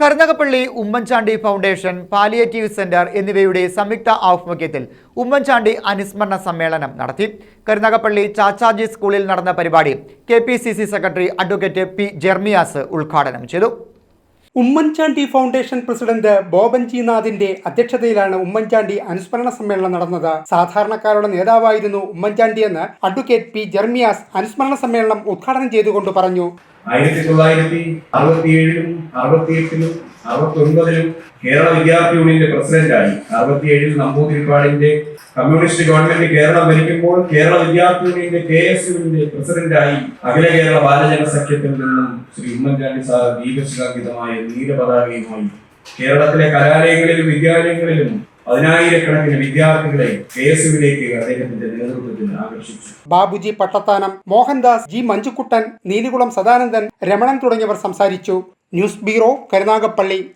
Karunagappally Oommen Chandy foundation palliative centre എന്നിവയുടെ സംയുക്ത ആഭിമുഖ്യത്തിൽ ഉമ്മൻചാണ്ടി അനുസ്മരണ സമ്മേളനം നടത്തി. കരുനാഗപ്പള്ളി ചാച്ചാജി സ്കൂളിൽ നടന്ന പരിപാടി K secretary advocate P Jermias ഉദ്ഘാടനം ചെയ്തു. ഉമ്മൻചാണ്ടി ഫൗണ്ടേഷൻ പ്രസിഡന്റ് ബോബൻ ജിനാഥിന്റെ അധ്യക്ഷതയിലാണ് ഉമ്മൻചാണ്ടി അനുസ്മരണ സമ്മേളനം നടന്നത്. സാധാരണക്കാരുടെ നേതാവായിരുന്നു ഉമ്മൻചാണ്ടിയെന്ന് അഡ്വക്കേറ്റ് പി ജെർമിയാസ് അനുസ്മരണ സമ്മേളനം ഉദ്ഘാടനം ചെയ്തുകൊണ്ട് പറഞ്ഞു. ആയിരത്തി തൊള്ളായിരത്തി അറുപത്തിയേഴിലും അറുപത്തിയെട്ടിലും അറുപത്തി ഒൻപതിലും കേരള വിദ്യാർത്ഥി യൂണിയന്റെ പ്രസിഡന്റായി. അറുപത്തിയേഴിൽ നമ്പൂതിരിപ്പാടിന്റെ കമ്മ്യൂണിസ്റ്റ് ഗവൺമെന്റ് കേരളം ഭരിക്കുമ്പോൾ കേരള വിദ്യാർത്ഥി യൂണിയന്റെ കെ എസ് യുവിന്റെ പ്രസിഡന്റായി അഖില കേരള ബാലജന സഖ്യത്തിൽ നിന്നും ശ്രീ ഉമ്മൻചാണ്ടി സാർ ദീപശിഖാങ്കിതമായ നീലപതാകയുമായി കേരളത്തിലെ കലാലയങ്ങളിലും വിദ്യാലയങ്ങളിലും പതിനായിരക്കണക്കിന് വിദ്യാർത്ഥികളെ കെ എസ് യുവിലേക്ക് അദ്ദേഹത്തിന്റെ നേതൃത്വത്തിൽ ആകർഷിച്ചു. ബാബുജി പട്ടത്താനം മോഹൻദാസ് ജി മഞ്ജുക്കുട്ടൻ നീലികുളം സദാനന്ദൻ രമണൻ തുടങ്ങിയവർ സംസാരിച്ചു. News bureau Karunagappally.